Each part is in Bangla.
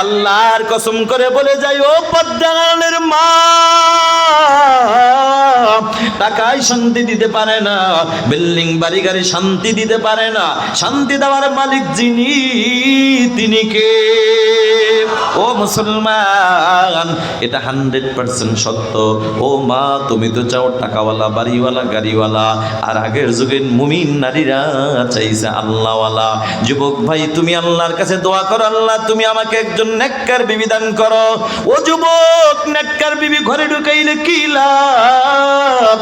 আল্লাহর কসম করে বলে যাই ও পদ্মানের মা। টাকায় শান্তি দিতে পারে না, বিল্ডিং বাড়ি গাড়ি শান্তি দিতে পারে না, শান্তি দেওয়ার মালিক যিনি, তিনি কে? ও মুসলমান, এটা হান্ড্রেড পার্সেন্ট সত্য। ও মা, তুমি তো চাও টাকাওয়ালা, বাড়িওয়ালা, গাড়িওয়ালা, আর আগের যুগের মুমিন নারীরা চাইছে আল্লাহওয়ালা। যুবক ভাই, তুমি আল্লাহর কাছে দোয়া করো, আল্লাহ, তুমি আমাকে একজন নেককার বিবি দান করো। ও যুবক, নেককার বিবি ঘরে ঢুকাইলে কি লাভ?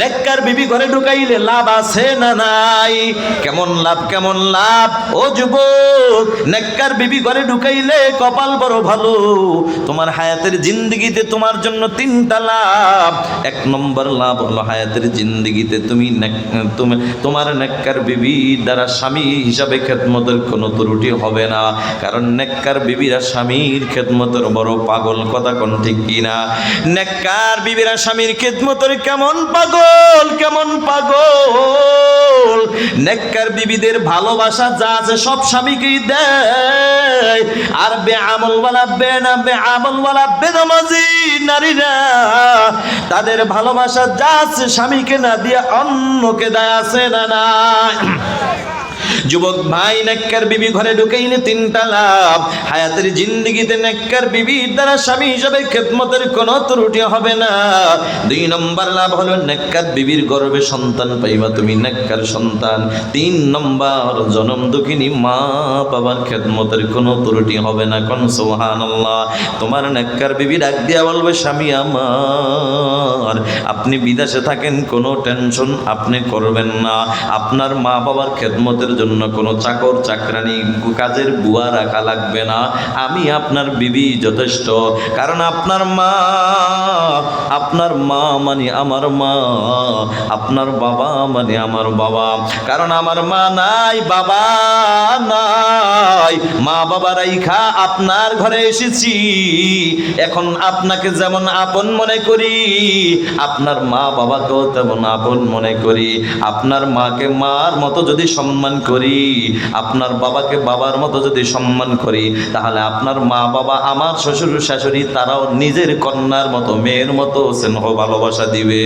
নেককার বিবি ঘরে ঢুকাইলে লাভ আছে না নাই? কেমন লাভ কেমন লাভ? ও যুবক, নেককার বিবি ঘরে ঢুকাইলে কপাল বড় ভালো। তোমার হায়াতের জিন্দগিতে তোমার জন্য তিনটা লাভ। এক নম্বর লাভ হলো হায়াতের জিন্দগিতে তুমি তুমি তোমার নেককার বিবি দ্বারা স্বামী হিসাবে খেদমতের কোনো ত্রুটি হবে না। কারণ নেককার বিবিরা স্বামীর খেদমতের বড় পাগল, কথা কোন ঠিক কিনা? নেককার বিবিরা স্বামীর খেদমতের কেমন পাগল কেমন পাগল? নেককার বিবিদের ভালোবাসা যা আছে সব স্বামীকেই দেয়। আর বে আমলওয়ালা বে না বে আমলওয়ালা বেদমাজি নারীরা, তাদের ভালোবাসা যা আছে স্বামীকে না দিয়ে অন্যকে দেয় আছে না না যুবক ভাই, নেককার বিবি ঘরে ঢুকাইলে তিনটা লাভ। হায়াতের জিন্দগিতে নেককার বিবির দ্বারা স্বামী হিসাবে খেদমতের কোনো ত্রুটি হবে না। দুই নম্বর লাভ হলো নেককার বিবির গর্ভে সন্তান পাইবা তুমি, নেককার সন্তান। তিন নম্বর, জনম দুঃখিনী মা বাবার খেদমতের কোনো ত্রুটি হবে না। কোন সুবহানাল্লাহ, তোমার নেককার বিবি ডাক দিয়া বলবে, স্বামী আমার, আপনি বিদেশে থাকেন, কোনো টেনশন আপনি করবেন না। আপনার মা বাবার খেদমতের জন্য কোনো চাকর, চাকরানি, কাজের বুয়া রাখা লাগবে না। আমি আপনার বিবি যথেষ্ট। কারণ আপনার মা আপনার মা মানে আমার মা, আপনার বাবা মানে আমার বাবা। কারণ আমার মা নাই, বাবা নাই। মা বাবা রাইখা আপনার ঘরে এসেছি। এখন আপনাকে যেমন আপন মনে করি, আপনার মা বাবাকেও তেমন আপন মনে করি। আপনার মাকে মার মতো যদি সম্মান করি, আপনার বাবাকে বাবার মতো যদি সম্মান করি, তাহলে আপনার মা বাবা আমার শ্বশুর শাশুড়ি তারাও নিজের কন্যার মতো, মেয়ের মতো স্নেহ ভালোবাসা দিবে।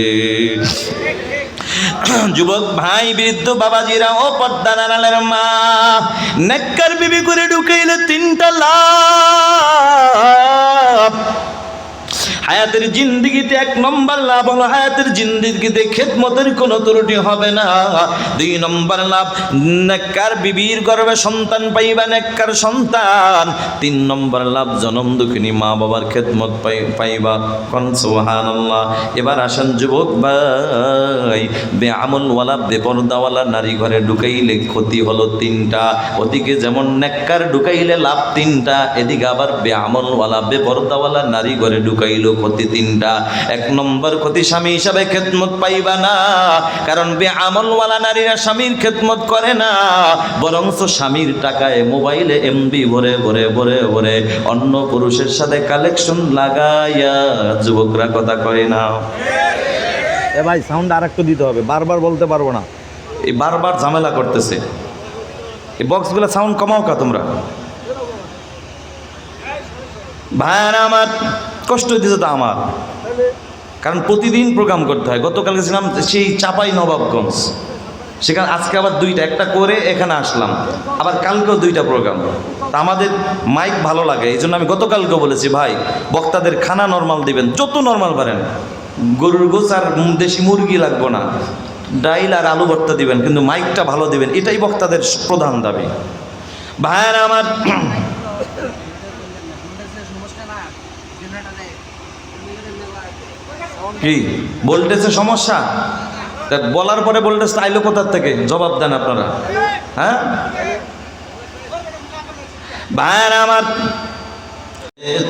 যুবক ভাই, বৃদ্ধ বাবাজিরা, ও পদ্মা নারালের মা, নেককার বিবি করে ঢুকাইলে তিনটা লাভ হায়াতের জিন্দগিতে এক নম্বর লাভ হলো হায়াতের জিন্দগিতে খেদমতের কোনো ত্রুটি হবে না। দুই নম্বর লাভ, নেককার বিবির গর্ভে সন্তান পাইবা নেককার সন্তান। তিন নম্বর লাভ, জনম দুঃখিনী মা বাবার খেদমত পাই পাইবা। কন সুবহানাল্লাহ। এবার আসেন যুবক ভাই আমলওয়ালা বেপরদাওয়ালা, নারী ঘরে ঢুকাইলে ক্ষতি হলো তিনটা। ওদিকে যেমন নেককার ঢুকাইলে লাভ তিনটা, এদিকে আবার বে আমলওয়ালা বেপরদাওয়ালা, নারী ঘরে ঢুকাইলো ক্ষতি তিনটা। এক নম্বর ক্ষতি স্বামী হিসাবে খেদমত পাইবা না। কারণ বে আমলওয়ালা নারীরা স্বামীর খেদমত করে না। বরঞ্চ স্বামীর টাকায় মোবাইলে এমবি ভরে ভরে ভরে ভরে অন্য পুরুষের সাথে কালেকশন লাগাইয়া যুবকরা কথা কয় না। এ ভাই সাউন্ড আর একটু দিতে হবে। বারবার বলতে পারব না। এই বারবার ঝামেলা করতেছে। এই বক্সগুলো সাউন্ড কমাও কা তোমরা। ভাইয়ারা আমার কষ্ট দিতে তো আমার। কারণ প্রতিদিন প্রোগ্রাম করতে হয়। গতকাল গেছিলাম সেই চাপাই নবাবগঞ্জ। সেখানে আজকে আবার দুইটা, একটা করে এখানে আসলাম। আবার কালকেও দুইটা প্রোগ্রাম। তা আমাদের মাইক ভালো লাগে এই জন্য আমি গতকালকেও বলেছি, ভাই, বক্তাদের খানা নর্মাল দিবেন, যত নর্মাল পারেন। গরুর গোছ আর দেশি মুরগি লাগবো না। ডাইল আর আলু ভর্তা দিবেন, কিন্তু মাইকটা ভালো দিবেন। এটাই বক্তাদের প্রধান দাবি। ভাইয়ারা আমার কি? ভোল্টেজের সমস্যা? বলার পরে ভোল্টেজটা আইলো কোথার থেকে? জবাব দেন আপনারা। হ্যাঁ? ভাইয়ার আমার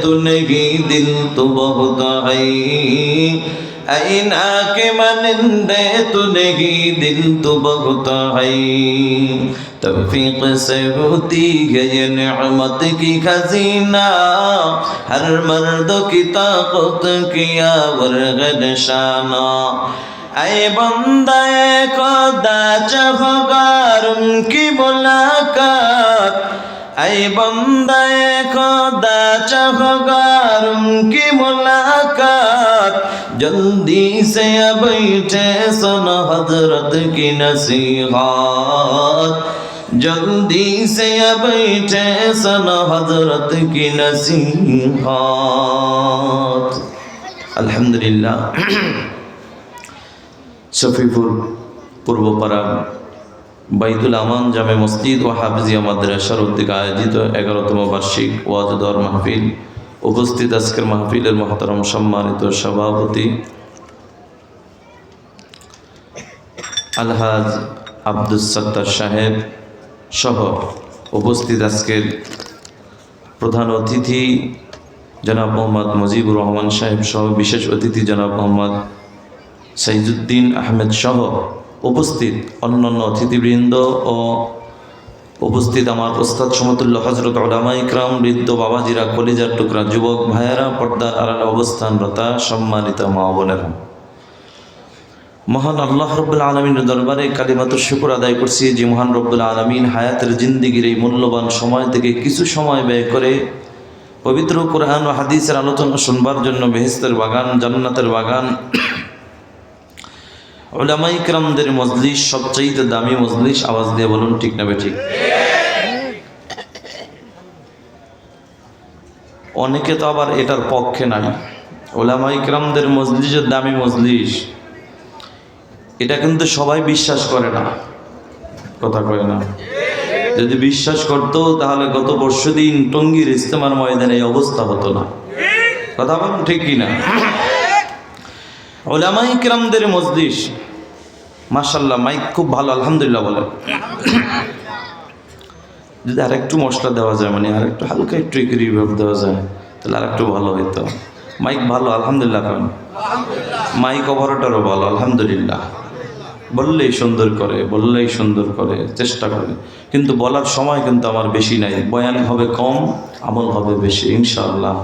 تو نہیں دل تو بہت آئی اینا کے منندے تو نہیں دل تو توفیق سے ہوتی ہے یہ نعمت کی خزینہ ہر مرد کی طاقت کیا ورغ نشانہ اے بندہ خدا چفگار ان کی ملاقات اے بندہ خدا چفگار ان کی ملاقات جلدی سے بیٹھے سن حضرت کی نصیحات जल्दी से बैठे सुन हजरत की नसीहत अल्हम्दुलिल्लाह শফিপুর পূর্বপাড়া বাইতুল আমান জামে মসজিদ ও হাফিজিয়া মাদ্রাসার উদ্যোগে আয়োজিত এগারোতম বার্ষিক ওয়াজদর মাহফিল উপস্থিত আজকের মাহফিলের মহতরম সম্মানিত সভাপতি আলহাজ আব্দুস সত্তার সাহেব সহ উপস্থিত আজকের প্রধান অতিথি জনাব মোহাম্মদ মুজিবুর রহমান সাহেব সহ, বিশেষ অতিথি জনাব মোহাম্মদ সাইজুদ্দিন আহমেদ সহ উপস্থিত অন্যান্য অতিথিবৃন্দ ও উপস্থিত আমার ওস্তাদ সমতুল্য হজরত ওলামা ইকরাম, বৃদ্ধ বাবাজিরা, কলিজার টুকরা, যুবক ভাইয়েরা, পর্দার আড়ালে অবস্থানরতা সম্মানিত মা বোনেরা। মহান আল্লাহ রব্বুল আলমিনের দরবারে কালিমাত শুকুর আদায় করছি যে মহান রব্বুল আলমিন হায়াতের জিন্দিগির এই মূল্যবান সময় থেকে কিছু সময় ব্যয় করে পবিত্র কোরআন ও হাদিসের আলোচনা শুনবার জন্য বেহেস্তের বাগান, জান্নাতের বাগান। ওলামাই ইকরামদের মজলিস, সবচাইতে দামি মজলিস, আওয়াজ দিয়ে বলুন, ঠিক না ঠিক অনেকে তো আবার এটার পক্ষে নাই। ওলামা ইকরামদের মজলিসের দামি মজলিস। এটা কিন্তু সবাই বিশ্বাস করে না। কথা কয় না। যদি বিশ্বাস করতো তাহলে গত পরশু দিন টঙ্গীর ইস্তেমার ময়দানে এই অবস্থা হতো না। কথা বলুন ঠিক কিনা? ওলামাই কিরামদের মজলিস মাশাল্লাহ মাইক খুব ভালো আলহামদুলিল্লাহ বলে যদি আর একটু মশলা দেওয়া যায় মানে আর একটু হালকা একটু রিভার্ব দেওয়া যায় তাহলে আর একটু ভালো হইতো। মাইক ভালো আলহামদুলিল্লাহ কেন। মাইক অপারেটরও ভালো আলহামদুলিল্লাহ। বললেই সুন্দর করে, বললেই সুন্দর করে, চেষ্টা করে। কিন্তু বলার সময় কিন্তু আমার বেশি নাই। বয়ান হবে কম, আমল হবে বেশি, ইনশাআল্লাহ।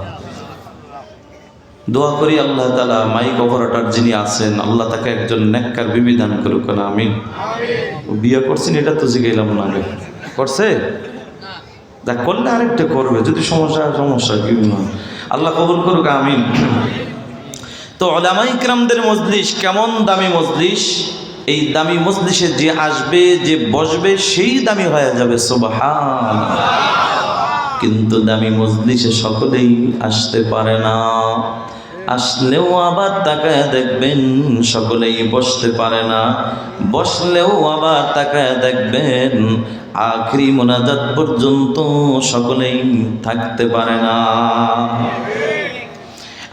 দোয়া করি আল্লাহ তালা মাইক অপারেটর যিনি আছেন, আল্লাহ তাকে একজন নেককার বিবিধান করুক না আমি বিয়ে করছেন, এটা তো জিগাইলাম না আগে করছে? দেখ, করলে আরেকটা করবে, যদি সমস্যা সমস্যা, কি আল্লাহ কবুল করুক, আমিন। তো ওলামাই কিরামদের মজলিস, কেমন দামি মজলিস? এই দামি মজলিসে যে আসবে, যে বসবে, সেই দামি হয়ে যাবে সুবহান কিন্তু দামি মজলিসে সকলেই আসতে পারে না। আসলেও আবার তাকায় দেখবেন, সকলেই বসতে পারে না। বসলেও আবার তাকায় দেখবেন, আখরি মোনাজাত পর্যন্ত সকলেই থাকতে পারে না।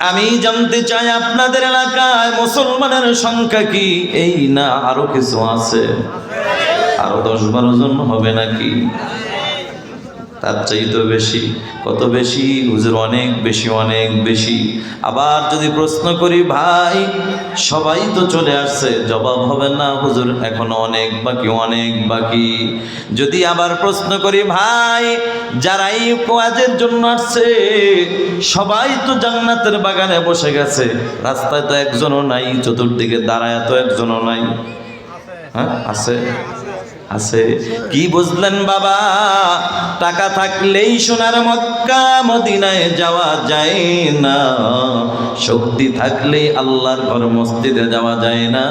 আমি জানতে চাই আপনাদের এলাকায় মুসলমানের সংখ্যা কি? এই না, আরও কিছু আছে। আরও দশ বারো জন হবে নাকি? তার চাইতে বেশি। কত বেশি? হুজুর, অনেক বেশি অনেক বেশি। আবার যদি প্রশ্ন করি, ভাই, সবাই তো চলে আসছে। জবাব হবে না, হুজুর, এখনও অনেক বাকি অনেক বাকি। যদি আবার প্রশ্ন করি, ভাই, যারাই কাজের জন্য আসছে, সবাই তো জান্নাতের বাগানে বসে গেছে। রাস্তায় তো একজনও নাই, চতুর্দিকে দাঁড়ায় তো একজনও নাই। হ্যাঁ আছে? আছে। কি বুঝলেন বাবা? টাকা থাকলেই সোনার মক্কা মদিনায় যাওয়া যায় না। শক্তি থাকলেই আল্লাহর ঘর মসজিদে যাওয়া যায় না।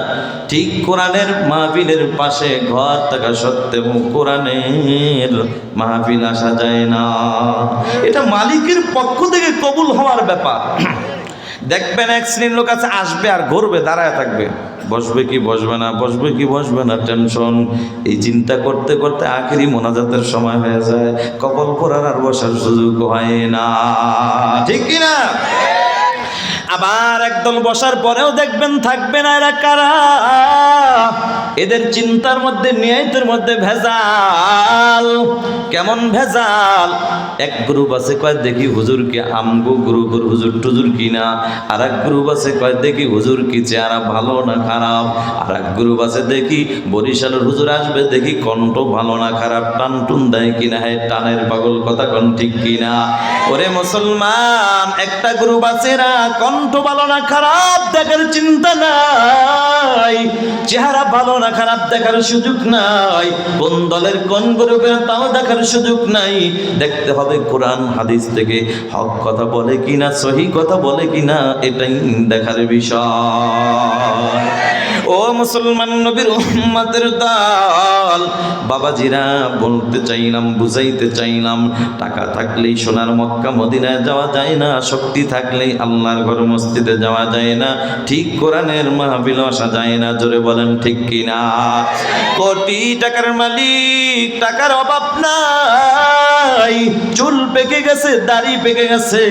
ঠিক কোরআনের মাহফিলের পাশে ঘর থাকা সত্ত্বেও কোরআনের মাহফিল আসা যায় না। এটা মালিকের পক্ষ থেকে কবুল হওয়ার ব্যাপার। দেখবেন এক শ্রেণির লোক আছে, আসবে আর ঘুরবে, দাঁড়ায় থাকবে। বসবে কি বসবে না, বসবে কি বসবে না, টেনশন। এই চিন্তা করতে করতে আখেরি মোনাজাতের সময় হয়ে যায়। কপাল করার আর বসার সুযোগ হয় না। ঠিক কিনা আবার একদল বসার পরেও দেখবেন থাকবে না এরা কারা? এদের চিন্তার মধ্যে নিয়তের মধ্যে ভেজাল। কেমন ভেজাল? এক গ্রুপ আছে, কয় দেখি হুজুর কি আমগো গ্রুপের হুজুর টুজুর কিনা আর এক গ্রুপ আছে, কয় দেখি হুজুর কি চেহারা ভালো না খারাপ? আর এক গ্রুপ আছে, দেখি বরিশালের হুজুর আসবে, দেখি কণ্ঠ ভালো না খারাপ টান টুন দেয় কিনা হ্যাঁ টানের পাগল কথা কোন ঠিক কিনা? ওরে মুসলমান, একটা গ্রুপ আছে না, কণ্ঠ ভালো না খারাপ, দেখার চিন্তা নাই। চেহারা ভালো না খারাপ দেখার সুযোগ নাই। কোন দলের কোন গ্রুপের তাও দেখার সুযোগ নাই। দেখতে হবে কোরআন, হাদিস থেকে হক কথা বলে কিনা, সহি কথা বলে কিনা, এটাই দেখার বিষয়। ও মুসলমান নবীর উম্মতের দল। বাবাজিরা, বলতে চাইলাম, বুঝাইতে চাইলাম, টাকা থাকলেই সোনার মক্কা, মদিনায় যাওয়া যায় না, শক্তি থাকলেই আল্লাহর ঘর, মসজিদে যাওয়া যায় না, ঠিক কোরআনের মাহফিল আসা যায় না, জোরে বলেন ঠিক কিনা? কোটি টাকার মালিক, টাকার অভাব নাই। চুল পেকে গেছে, দাড়ি পেকে গেছে।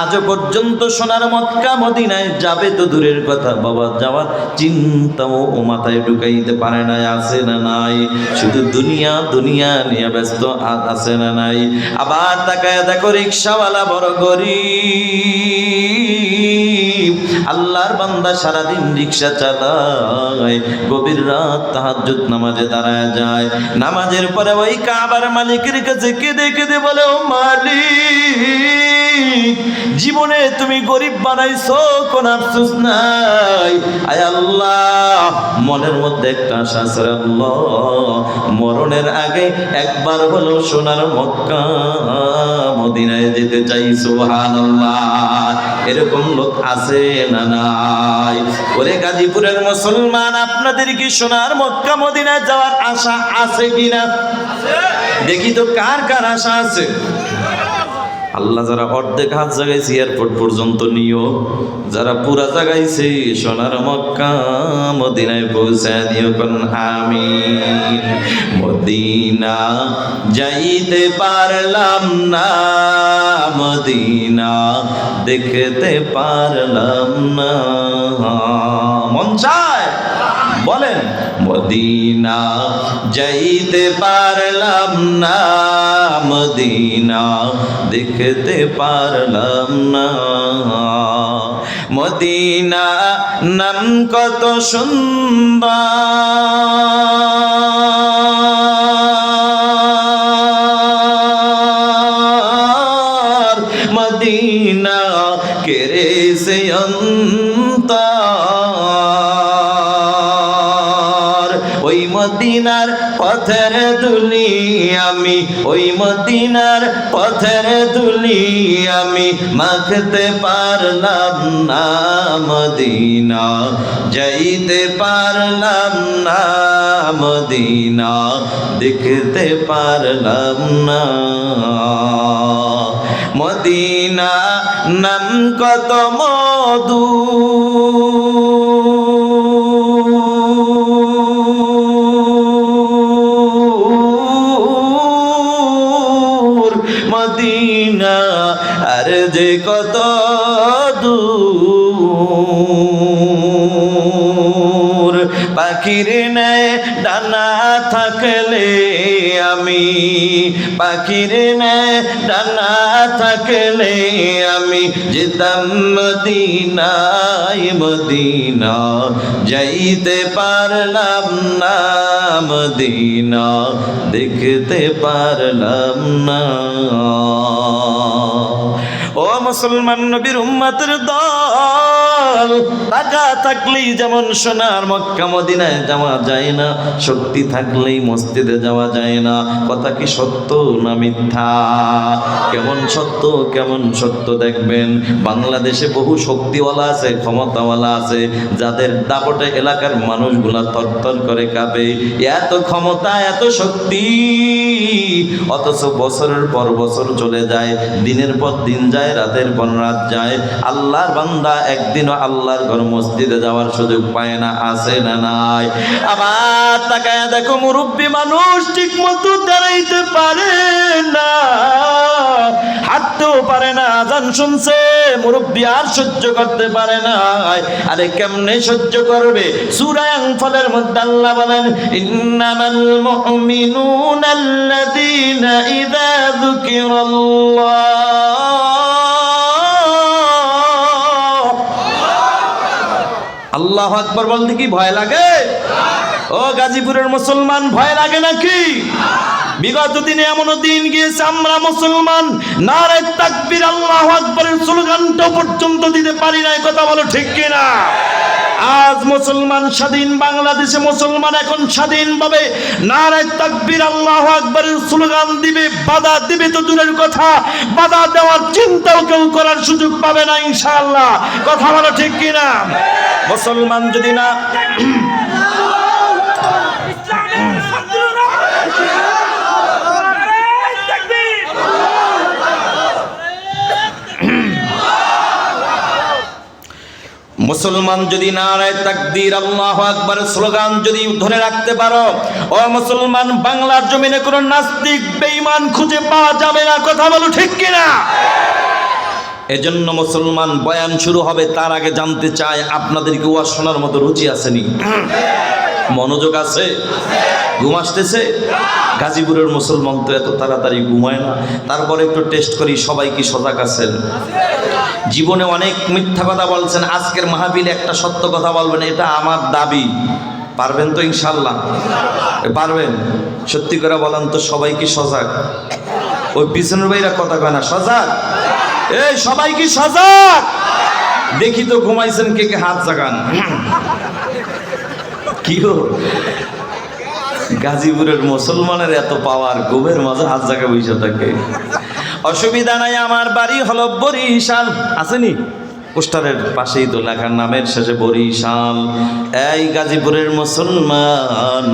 আজও পর্যন্ত সোনার মক্কা মদিনায় যাবে তো দূরের কথা। বাবা, যাওয়ার চিন্তাও ও মাথায় ঢুকাইতে পারে না আছে না নাই। শুধু দুনিয়া দুনিয়া নিয়ে ব্যস্ত আছে না নাই। আবার তাকায় দেখো, রিক্সাওয়ালা বড় গরিব। আল্লাহর বান্দা সারাদিন রিক্সা চালায়, গভীর রাত তাহাজ্জুদ নামাজে দাঁড়ায় যায়। নামাজের পরে ওই কাবার মালিকের কাছে কেঁদে কেঁদে বলে, ও মালিক, জীবনে তুমি গরিব বানাইছো, কোন আফসোস নাই? আয় আল্লাহ, মনের মধ্যে একটা আশা আল্লাহ। মরণের আগে একবার হলো সোনার মক্কা, মদিনায় যেতে চাই, সুবহানাল্লাহ। এরকম লোক আছে গাজীপুরের মুসলমান আপনাদের কি সোনার মক্কা মদিনায় যাওয়ার আশা আছে কিনা? দেখি তো কার কার আশা আছে? আল্লাহ যারা অর্ধেক হাত জাগাইছে এয়ারপোর্ট পর্যন্ত নিও। যারা পুরা জাগাইছে, সোনার মক্কা, মদিনায় পৌঁছায় দিও কোন আমিন। মদিনা যাইতে পারলাম না, মদিনা দেখতে পারলাম না। মন চায়? বলেন, মদিনা যাইতে পারলাম না, মদিনা দেখতে পারলাম না। মদিনা নাম কত সুন্দর। মদিনা কেরে সে অন্তর ওই মদিনার পথের দুলি আমি, ওই মদিনার পথের দুলি আমি মাখতে পারলাম না মদিনা, যাইতে পারলাম না মদিনা, দেখতে পারলাম না। মদিনা নাম কত মধু। মদিনা আর যে কত দূর। পাখির নেয় ডানা থাকলে আমি পাখির নেয় ডানা থাকলে আমি যেতাম মদিনায়, মদিনা যাইতে পারলাম না, মদিনা দেখতে পারলাম না। ও মুসলমান নবীর উম্মতের দল টাকা থাকলেই যেমন সোনার মক্কা মদিনায় যাওয়া যায় না, শক্তি থাকলেই মসজিদে যাওয়া যায় না। কথা কি সত্য না মিথ্যা? কেমন সত্য কেমন সত্য দেখবেন? বাংলাদেশে বহু শক্তিওয়ালা আছে, ক্ষমতাওয়ালা আছে, যাদের দাপটে এলাকার মানুষগুলা থরথর করে কাঁপে। এত ক্ষমতা, এত শক্তি, অথচ বছরের পর বছর চলে যায়, দিনের পর দিন যায়, রাতের পর রাত যায়। আল্লাহর বান্দা একদিনও আল্লাহর ঘর মসজিদে যাওয়ার সুযোগ পায় না আসে না নাই? আবার তাকায় দেখো মুরব্বী মানুষ ঠিক মতো দাঁড়াইতে পারে না, হাঁটতেও পারে না, আজান শুনছে, মুরব্বী আর সহ্য করতে পারে না। আরে কেমনে সহ্য করবে? সুরায় ফলের মধ্যে আল্লাহ বলেন, ইন্নামাল মুমিনুনা আল্লাযীনা ইযা যুকিরাল্লাহ। আল্লাহ আকবর বলতে কি ভয় লাগে? ও গাজীপুরের মুসলমান, ভয় লাগে নাকি? বিগত দিনে এমন দিন গিয়েছে, আমরা মুসলমান, নারে তাকবীর আল্লাহ আকবরের স্লোগানটা পর্যন্ত দিতে পারি না কথা বলো ঠিক কিনা? আজ মুসলমান স্বাধীন, বাংলাদেশে মুসলমান এখন স্বাধীনভাবে নারায় তাকবির, আল্লাহ আকবরের স্লোগান দিবে, বাধা দিবে তো দূরের কথা, বাধা দেওয়ার চিন্তাও কেউ করার সুযোগ পাবে না ইনশাআল্লাহ। কথা বলো ঠিক কিনা? মুসলমান যদি না ইসলামের ছাত্ররা নারায়ে তাকবীর মুসলমান যদি নারায় তাকদীর, আল্লাহ আকবার স্লোগান যদি ধরে রাখতে পারো, ও মুসলমান, বাংলার জমিনে কোনো নাস্তিক, বেঈমান খুঁজে পাওয়া যাবে না, কথা বলো ঠিক কিনা? এজন্য মুসলমান, বয়ান শুরু হবে, তার আগে জানতে চাই, আপনাদেরকে ওয়াজ শোনার মতো রুচি আসেনি। মনোযোগ আছে? ঘুম আসতেছে? গাজীপুরের মুসলমান তো এত তাড়াতাড়ি ঘুমায় না। তারপরে একটু টেস্ট করি, সবাই কি সজাগ আছেন? জীবনে অনেক মিথ্যা কথা বলছেন, আজকের মাহাবিলে একটা সত্য কথা বলবেন, এটা আমার দাবি। পারবেন তো ইনশাল্লাহ পারবেন? সত্যি করে বলেন তো সবাই কি সজাগ? ওই পিছনের ভাইরা কথা কয় না, সজাগ? এই, সবাই কি সজাগ? দেখি তো ঘুমাইছেন কে কে হাত জাগান। কি গাজীপুরের মুসলমানের এত পাওয়ার ঘুমের মাঝে হাত জায়গা বসে থাকে। অসুবিধা নাই আমার বাড়ি হলো বরিশাল। আসেনি পোস্টারের পাশেই তো লেখার নামের শেষে বরিশাল। এই গাজীপুরের মুসলমান,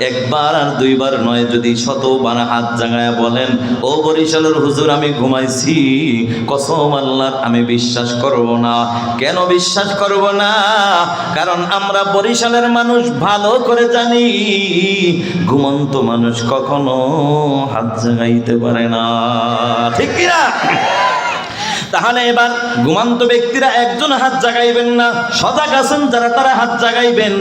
একবার আর দুইবার নয়, যদি শত শতবার হাত জাগায় বলেন, ও বরিশালের হুজুর, আমি ঘুমাইছি, কসম আল্লাহর, আমি বিশ্বাস করব না। কেন বিশ্বাস করব না? কারণ আমরা বরিশালের মানুষ, ভালো করে জানি, ঘুমন্ত মানুষ কখনো হাত জাগাইতে পারে না। ঠিক কিনা? তাহলে এবার ঘুমান্ত ব্যক্তিরা একজন হাত জাগাইবেন না, সজাগ আছেন যারা তারা হাত জাগাইবেন।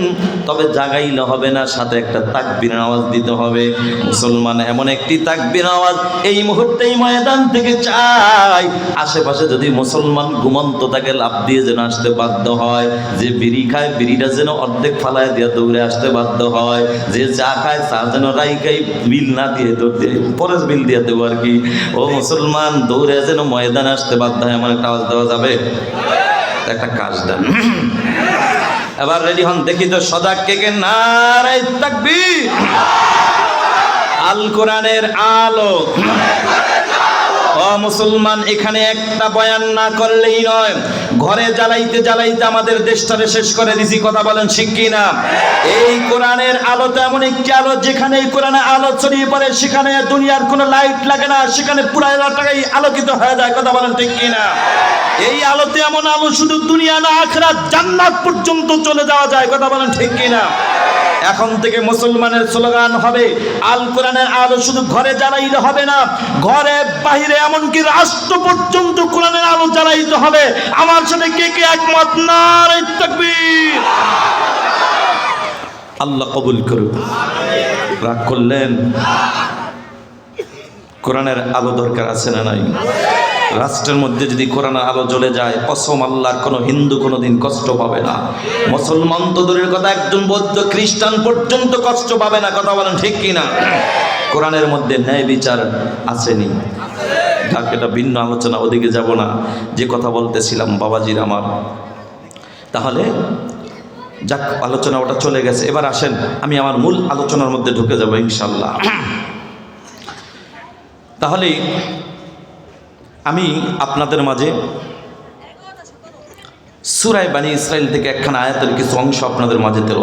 তবে জাগাইলে হবে না, সাথে একটা তাকবির আওয়াজ দিতে হবে। মুসলমান এমন একটি তাকবির আওয়াজ এই মুহূর্তে এই ময়দান থেকে চাই। আশেপাশে যদি মুসলমান ঘুমন্ত তাকে লাভ দিয়ে যেন আসতে বাধ্য হয়, যে বিড়ি খায়, বিড়িটা যেন অর্ধেক ফালায় দিয়ে দৌড়ে আসতে বাধ্য হয়, যে চা খায়, চা যেন রাইকাই বিল না দিয়ে দৌড় দিয়ে পরে বিল দিয়ে দেবো আর কি। ও মুসলমান, দৌড়ে যেন ময়দানে আসতে বাধ্য হয় এমন একটা আওয়াজ দেওয়া যাবে? একটা কাজ দেন। এবার রেডি হন, দেখি তো সদা কে কে থাকবি আল কোরআনের আলো মুসলমান, এখানে একটা বয়ান না করলেই নয়। ঘরে জ্বালাইতে জ্বালাইতে আমাদের দেশটারে শেষ করে দিছি, কথা বলেন ঠিক কি না এই কোরআনের আলো এমন একটি আলো, যেখানে কোরআনে আলো ছড়িয়ে পড়ে, সেখানে দুনিয়ার কোনো লাইট লাগে না, সেখানে পুরা এলাকায় আলোকিত হয়ে যায়, কথা বলেন ঠিক কি না এই আলোতে এমন আলো শুধু দুনিয়া না, আখরাত জান্নাত পর্যন্ত চলে যাওয়া যায়, কথা বলেন ঠিক কি না এখন থেকে মুসলমানের স্লোগান হবে, আল কোরআনের আলো শুধু ঘরে জ্বালাইলে হবে না, ঘরে বাহিরে এমনকি রাষ্ট্র পর্যন্ত কোরআনের আলো জ্বালাইতে হবে। আমার সাথে কে কে একমত? তাকবীর। আল্লাহ কবুল করুন রাগ করলেন। কোরআনের আলো দরকার আছে না নাই? রাষ্ট্রের মধ্যে যদি কোরআনের আলো জ্বলে যায়, কসম আল্লাহর কোনো হিন্দু কোনোদিন কষ্ট পাবে না। মুসলমান তো দূরের কথা, একজন বৌদ্ধ খ্রিস্টান পর্যন্ত কষ্ট পাবে না, কথা বলেন ঠিক কি না কোরআনের মধ্যে ন্যায় বিচার আসেনি। যাক, এটা ভিন্ন আলোচনা, ওদিকে যাব না। যে কথা বলতেছিলাম, বাবাজির আমার। তাহলে, যাক, আলোচনা ওটা চলে গেছে। এবার আসেন, আমি আমার মূল আলোচনার মধ্যে ঢুকে যাব ইনশাল্লাহ তাহলে আমি আপনাদের মাঝে সুরাই বানী ইসরায়েল থেকে একখানা আয়াতের কিছু অংশ আপনাদের মাঝে তেল